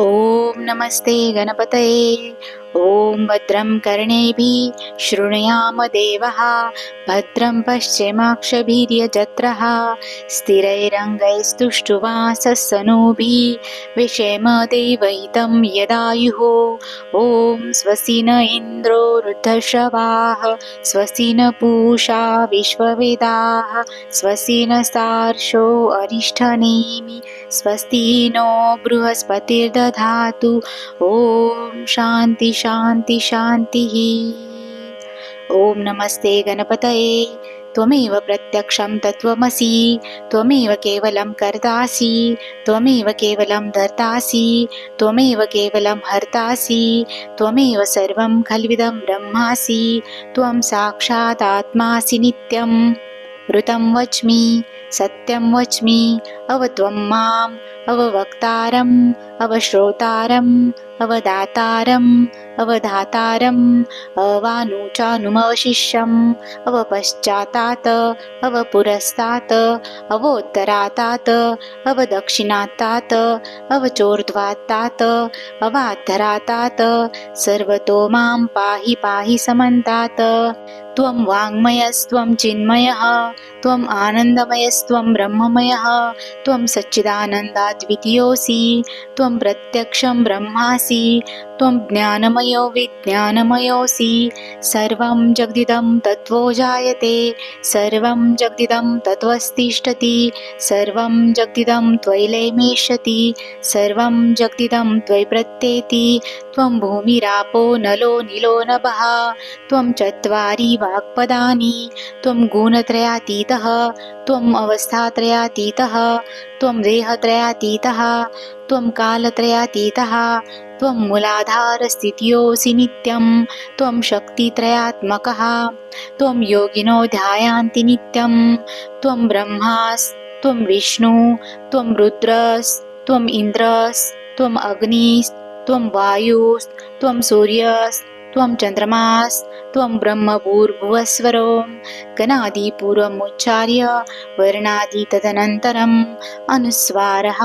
ॐ नमस्ते गणपतये। ॐ भद्रं कर्णेभिः शृणुयाम देवः। भद्रं पश्चिमाक्षभिर्यजत्रः। स्थिरैरङ्गैस्तुष्टुवासस्सनूभिः विषेम देवहितं यदायुः। ॐ स्वस्ति न इन्द्रो वृद्धश्रवाः स्वस्ति न पूषा विश्ववेदाः स्वस्ति न सार्षो अरिष्ठनेमि स्वस्ति नो बृहस्पतिर्दधातु। ॐ शान्ति शान्ति शान्तिः। ॐ नमस्ते गणपतये। त्वमेव प्रत्यक्षं तत्त्वमसि। त्वमेव केवलं कर्तासि त्वमेव केवलं धर्तासि। त्वमेव केवलं हर्तासि। त्वमेव सर्वं खल्विदं ब्रह्मासि। त्वं साक्षात् आत्मासि नित्यं। ऋतं वच्मि सत्यं वच्मि। अव त्वं माम् अववक्तारम् अवश्रोतारम् अवदातारम् अवधातारम् अवानुचानुमवशिष्यम् अवपश्चातात् अवपुरस्तात् अवोत्तरातात् अवदक्षिणातात् अवचोर्ध्वात्तात् अवाद्धरातात् सर्वतो मां पाहि पाहि समन्तात्। त्वं वाङ्मयस्त्वं चिन्मयः त्वम् आनन्दमयस्त्वं ब्रह्ममयः त्वं सच्चिदानन्दाद्वितीयोऽसि त्वं प्रत्यक्षं ब्रह्मासि त्वं ज्ञानमयो विज्ञानमयोऽसि। सर्वं जगदिदं तत्त्वो जायते। सर्वं जगदिदं तत्त्वस्तिष्ठति। सर्वं जगदिदं त्वयिलेमेष्यति सर्वं जगदिदं त्वयि प्रत्येति। त्वं भूमिरापो नलो निलो नभः। त्वं चत्वारि वाक्पदानि। त्वं गुणत्रयातीतः। त्वम् अवस्थात्रयातीतः। त्वं देहत्रयातीतः। त्वं कालत्रयातीतः त्वं मूलाधारस्थित्योऽसि नित्यं त्वं शक्तित्रयात्मकः त्वं योगिनो ध्यायान्ति नित्यं त्वं ब्रह्मास् त्वं विष्णु त्वं रुद्रस् त्वम् इन्द्रस् त्वम् अग्निस् त्वं वायुस् त्वं सूर्यस् त्वं चन्द्रमास् त्वं ब्रह्मभूर्भुवस्वरो गणादिपूर्वमुच्चार्य वर्णादि तदनन्तरम् अनुस्वारः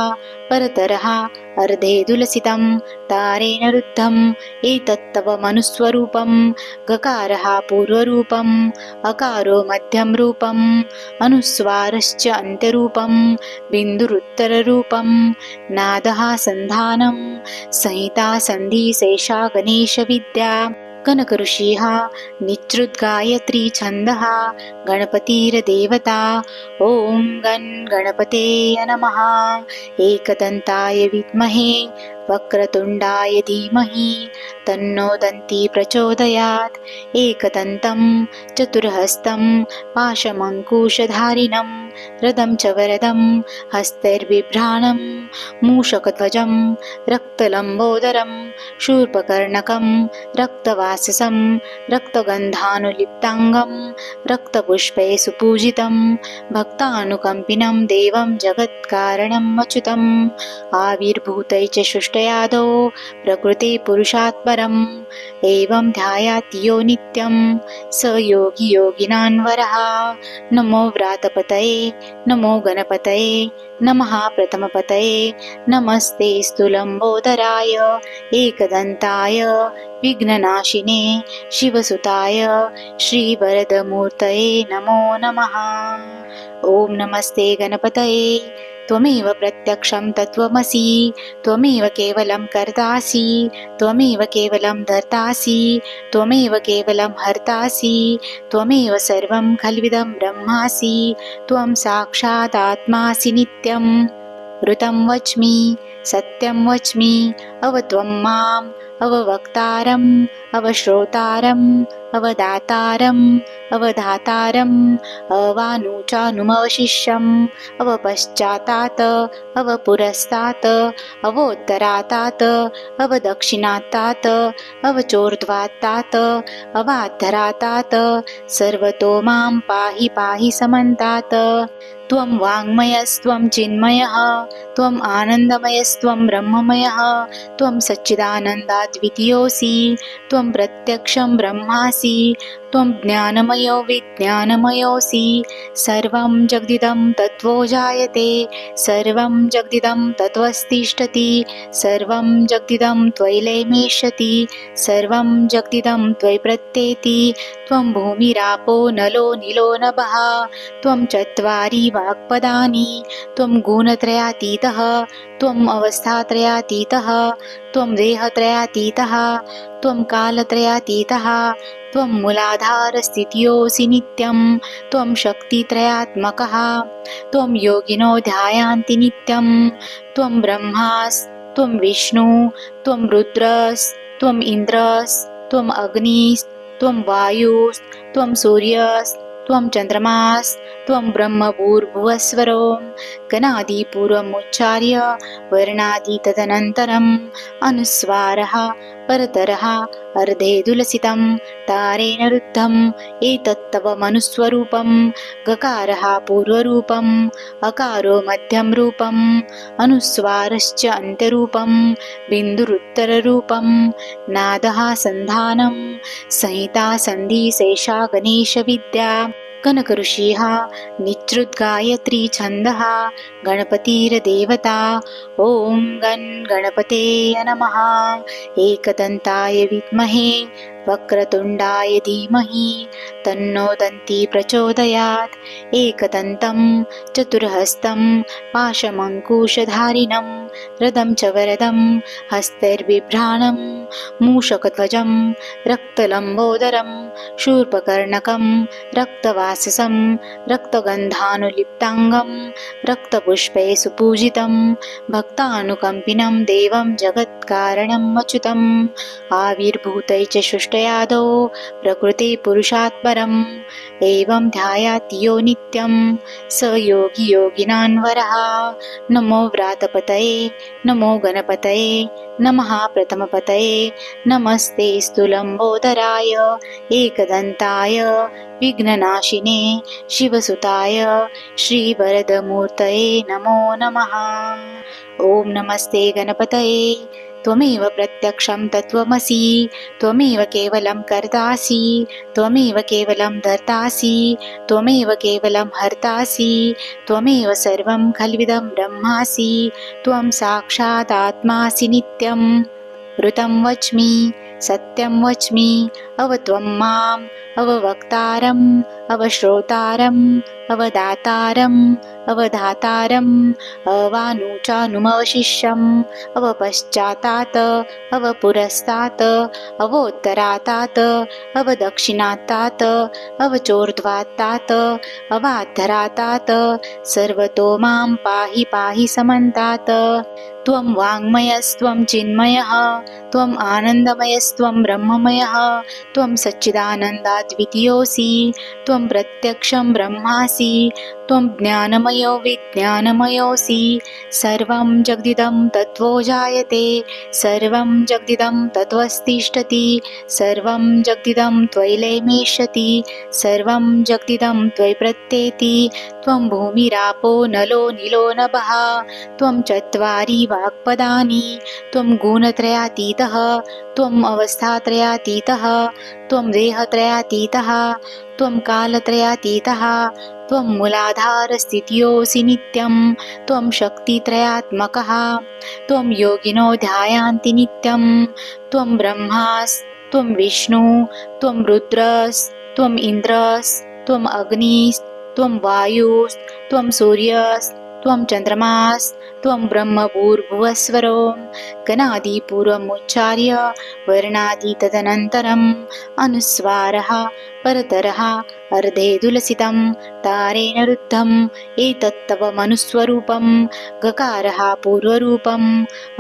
परतरः अर्धे तुलसितं तारेण रुद्धम् एतत्तव मनुस्वरूपं गकारः पूर्वरूपम् अकारो मध्यं रूपम् अनुस्वारश्च अन्त्यरूपं बिन्दुरुत्तररूपं नादः सन्धानं संहिता सन्धिशेषा गणेशविद्या कनकऋषिः निच्छ्रुद्गायत्री छन्दः गणपतिर्देवता ॐ गन् गणपते नमः। एकदन्ताय विद्महे वक्रतुण्डाय धीमहि तन्नो दन्ती प्रचोदयात्। एकदन्तं चतुर्हस्तं पाशमङ्कुशधारिणं रदं च वरदं हस्तैर्बिभ्राणं मूषकध्वजं रक्तलम्बोदरं शूर्पकर्णकं रक्तवाससं रक्तगन्धानुलिप्ताङ्गं रक्तपुष्पै सुपूजितं भक्तानुकम्पिनं देवं जगत्कारणम् अच्युतम् आविर्भूतै च सृष्टयादौ प्रकृते पुरुषात् परम् एवं ध्यायात् यो नित्यं। स योगी योगिनान्वरः। नमो व्रातपतये नमो गणपतये नमः प्रथमपतये। नमस्ते स्तुलम्बोदराय एकदन्ताय विघ्ननाशिने शिवसुताय श्रीवरदमूर्तये नमो नमः। ॐ नमस्ते गणपतये त्वमेव प्रत्यक्षं तत्त्वमसि त्वमेव केवलं कर्तासि त्वमेव केवलं धर्तासि त्वमेव केवलं हर्तासि त्वमेव सर्वं खल्विदं ब्रह्मासि त्वं साक्षात् आत्मासि नित्यं। ऋतं वच्मि सत्यं वच्मि अव त्वं माम् अववक्तारम् अवश्रोतारम् अवदातारम् अवधातारम् अवानुचानुमवशिष्यम् अवपश्चातात अवपुरस्तात अवोत्तरातात अवदक्षिणातात अवचोर्ध्वात्तात् अवाधरातात सर्वतो मां पाहि पाहि समन्तात्। त्वं वाङ्मयस्त्वं चिन्मयः त्वम् आनन्दमयस्त्वं ब्रह्ममयः त्वं सच्चिदानन्दाद्वितीयोऽसि त्वं प्रत्यक्षं ब्रह्मासि त्वं ज्ञानमयो विज्ञानमयोऽसि। सर्वं जगदिदं तत्त्वो जायते सर्वं जगदिदं तत्त्वस्तिष्ठति सर्वं जगदिदं त्वयिलेमेष्यति सर्वं जगदिदं त्वयि प्रत्येति। त्वं भूमिरापो नलो निलो नभः त्वं चत्वारि वाक्पदानि। त्वं गुणत्रयातीतः त्वम् अवस्थात्रयातीतः त्वं देहत्रयातीतः त्वं कालत्रयातीतः त्वं मूलाधारस्थित्योऽसि नित्यं त्वं शक्तित्रयात्मकः त्वं योगिनो ध्यायान्ति नित्यं त्वं ब्रह्मास् त्वं विष्णु त्वं रुद्रस् त्वम् इन्द्रस् त्वम् अग्निस् त्वं वायुस् त्वं सूर्यस् त्वं चन्द्रमास् त्वं ब्रह्मभूर्भुवस्वरो गणादिपूर्वमुच्चार्य वर्णादि तदनन्तरम् अनुस्वारः परतरः अर्धे दुलसितं तारेण रुद्धम् एतत्तव मनुस्वरूपं गकारः पूर्वरूपम् अकारो मध्यं रूपम् अनुस्वारश्च अन्त्यरूपं बिन्दुरुत्तररूपं नादः सन्धानं संहिता सन्धिशेषा गणेशविद्या कनकऋषिः निच्छ्रुद्गायत्री छन्दः गणपतिर्देवता ॐ गन् गणपते नमः। एकदन्ताय विद्महे वक्रतुण्डाय धीमहि तन्नो दन्ती प्रचोदयात्। एकदन्तं चतुर्हस्तं पाशमङ्कुशधारिणं रदं च वरदं हस्तैर्बिभ्राणं मूषकध्वजं रक्तलम्बोदरं शूर्पकर्णकं रक्तवाससं रक्तगन्धानुलिप्ताङ्गं रक्तपुष्पे सुपूजितं भक्तानुकम्पिनं देवं जगत्कारणम् अच्युतम् आविर्भूतै च सृष्टयादौ प्रकृतिपुरुषात् परम् एवं ध्यायात् यो नित्यं स योगी योगिनान्वरः। नमो व्रातपतये नमो गणपतये नमः प्रथमपतये। नमस्ते स्तुलम्बोदराय एकदन्ताय विघ्ननाशिने शिवसुताय श्रीवरदमूर्तये नमो नमः। ॐ नमस्ते गणपतये त्वमेव प्रत्यक्षं तत्त्वमसि त्वमेव केवलं कर्तासि त्वमेव केवलं धर्तासि त्वमेव केवलं हर्तासि त्वमेव सर्वं खल्विदं ब्रह्मासि त्वं साक्षादात्मासि नित्यं। ऋतं वच्मि सत्यं वच्मि अव त्वं माम् अववक्तारम् अवश्रोतारम् अवदातारम् अवधातारम् अवानुचानुमवशिष्यम् अवपश्चातात् अवपुरस्तात् अवोत्तरातात् अवदक्षिणात्तात् अवचोर्ध्वात्तात् अवाद्धरातात् सर्वतो मां पाहि पाहि समन्तात्। त्वं वाङ्मयस्त्वं चिन्मयः त्वम् आनन्दमयस्त्वं ब्रह्ममयः त्वं सच्चिदानन्दाद्वितीयोऽसि त्वं प्रत्यक्षं ब्रह्मासि त्वं ज्ञानमयो विज्ञानमयोऽसि। सर्वं जगदिदं तत्त्वो जायते। सर्वं जगदिदं तत्त्वस्तिष्ठति। सर्वं जगदिदं त्वयिलेमेष्यति सर्वं जगदिदं त्वयि प्रत्येति त्वं भूमिरापो नलो निलो नभः। त्वं चत्वारि वाक्पदानि। त्वं गुणत्रयातीतः। त्वम् अवस्थात्रयातीतः। त्वं देहत्रयातीतः। त्वं कालत्रयातीतः त्वं मूलाधारस्थित्योऽसि नित्यं त्वं शक्तित्रयात्मकः त्वं योगिनो ध्यायान्ति नित्यं त्वं ब्रह्मास् त्वं विष्णु त्वं रुद्रस् त्वम् इन्द्रस् त्वम् अग्निस् त्वं वायुस् त्वं सूर्यस् त्वं चन्द्रमास् त्वं ब्रह्मभूर्भुवस्वरो गणादिपूर्वमुच्चार्य वर्णादि तदनन्तरम् अनुस्वारः परतरः अर्धे दुलसितं तारेण रुद्धम् एतत्तव मनुस्वरूपं गकारः पूर्वरूपम्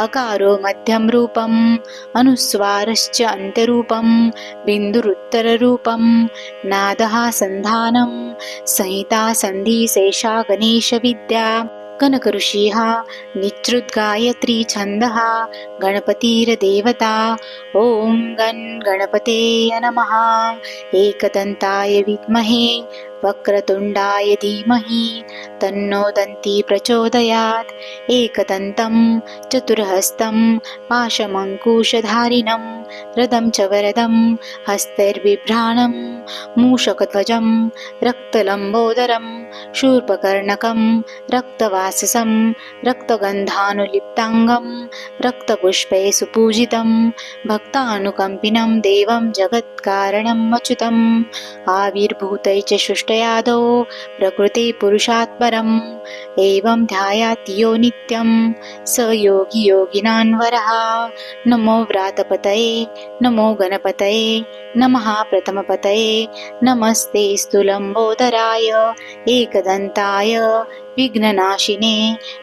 अकारो मध्यं रूपम् अनुस्वारश्च अन्त्यरूपं बिन्दुरुत्तररूपं नादः सन्धानं संहिता सन्धिशेषा गणेशविद्या कनकऋषिः निच्छ्रुद्गायत्री छन्दः गणपतिर्देवता। ॐ गन् गणपते नमः। एकदन्ताय विद्महे वक्रतुण्डाय धीमहि तन्नो दन्ती प्रचोदयात्। एकदन्तं चतुर्हस्तं पाशमङ्कुशधारिणं रदं च वरदं हस्तैर्बिभ्राणं मूषकध्वजं रक्तलम्बोदरं शूर्पकर्णकं रक्तवाससं रक्तगन्धानुलिप्ताङ्गं रक्तपुष्पै सुपूजितं भक्तानुकम्पिनं देवं जगत्कारणम् अच्युतम्। आविर्भूतै च सृष्टयादौ प्रकृते पुरुषात्परम्। एवं ध्यायाति यो नित्यं स योगी योगिनान्वरः। नमो व्रातपतये नमो गणपतये नमः प्रथमपतये। नमस्ते स्तुलम्बोदराय एकदन्ताय विघ्ननाशिने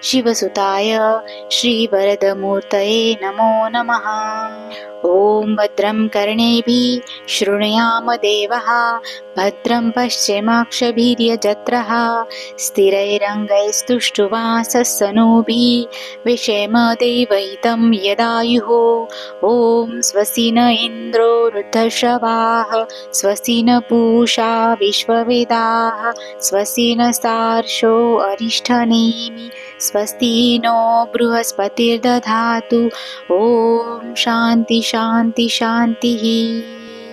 शिवसुताय श्रीवरदमूर्तये नमो नमः। ॐ भद्रं कर्णेभिः शृणुयाम देवः भद्रं पश्चिमाक्षभिर्यजत्रः स्थिरैरङ्गैस्तुष्टुवाससनूभिः विषेम देवहितं यदायुः। ॐ स्वस्ति न इन्द्रो वृद्धश्रवाः स्वस्ति न पूषा विश्ववेदाः स्वस्ति न सार्षो अरिष्ठनेमि स्वस्ति नो बृहस्पतिर्दधातु। ॐ शान्ति शान्ति शान्तिः